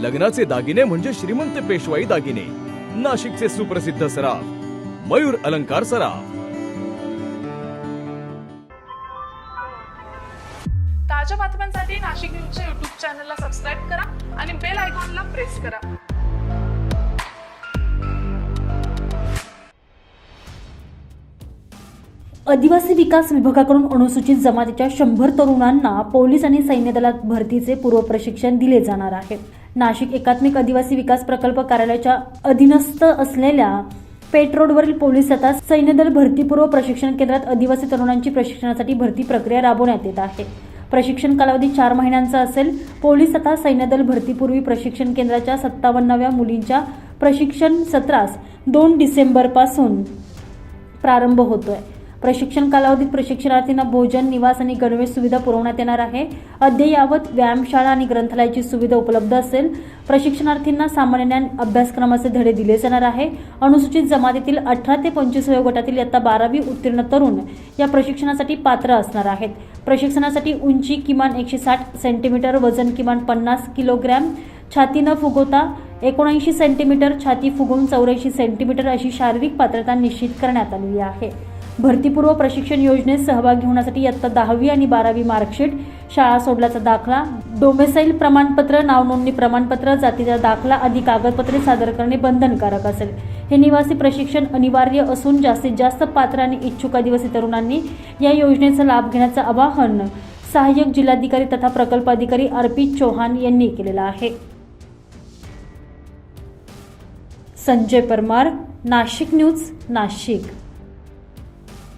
लग्नाचे दागिने म्हणजे श्रीमंत पेशवाई दागिने. नाशिकचे सुप्रसिद्ध सराफ मयूर अलंकार सराफ. ताज्या बातम्यांसाठी नाशिक न्यूजच्या युट्यूब चॅनलला सबस्क्राईब करा आणि बेल आयकॉनला प्रेस करा. आदिवासी विकास विभागाकडून अनुसूचित जमातीच्या शंभर तरुणांना पोलीस आणि सैन्य दलात भरतीचे पूर्वप्रशिक्षण दिले जाणार आहे. नाशिक एकात्मिक आदिवासी विकास प्रकल्प कार्यालयाच्या अधीनस्थ असलेल्या पेट रोडवरील पोलीस आता सैन्यदल भरतीपूर्व प्रशिक्षण केंद्रात आदिवासी तरुणांची प्रशिक्षणासाठी भरती प्रक्रिया राबवण्यात येत आहे. प्रशिक्षण कालावधी चार महिन्यांचा असेल पोलीस आता सैन्यदल भरतीपूर्वी प्रशिक्षण केंद्राच्या सत्तावन्नाव्या मुलींच्या प्रशिक्षण सत्रास दोन डिसेंबरपासून प्रारंभ होतोय. प्रशिक्षण कालावधीत प्रशिक्षणार्थींना भोजन निवास आणि गणवेश सुविधा पुरवण्यात येणार आहे. अद्ययावत व्यायामशाळा आणि ग्रंथालयाची सुविधा उपलब्ध असेल. प्रशिक्षणार्थींना सामान्य ज्ञान अभ्यासक्रमाचे धडे दिले जाणार आहे. अनुसूचित जमातीतील अठरा ते पंचवीस वयोगटातील इयत्ता बारावी उत्तीर्ण तरुण या प्रशिक्षणासाठी पात्र असणार आहेत. प्रशिक्षणासाठी उंची किमान एकशे साठ सेंटीमीटर वजन किमान पन्नास किलोग्रॅम छाती न फुगवता एकोणऐंशी सेंटीमीटर छाती फुगवून चौऱ्याऐंशी सेंटीमीटर अशी शारीरिक पात्रता निश्चित करण्यात आलेली आहे. भरतीपूर्व प्रशिक्षण योजनेत सहभागी होण्यासाठी इयत्ता दहावी आणि बारावी मार्कशीट शाळा सोडल्याचा दाखला डोमेसाईल प्रमाणपत्र नावनोंदणी प्रमाणपत्र जातीचा दाखला आदी कागदपत्रे सादर करणे बंधनकारक असेल. हे निवासी प्रशिक्षण अनिवार्य असून जास्तीत जास्त पात्र आणि इच्छुक आदिवासी तरुणांनी या योजनेचा लाभ घेण्याचं आवाहन सहाय्यक जिल्हाधिकारी तथा प्रकल्प अधिकारी अर्पित चौहान यांनी केलेलं आहे. संजय परमार नाशिक न्यूज नाशिक.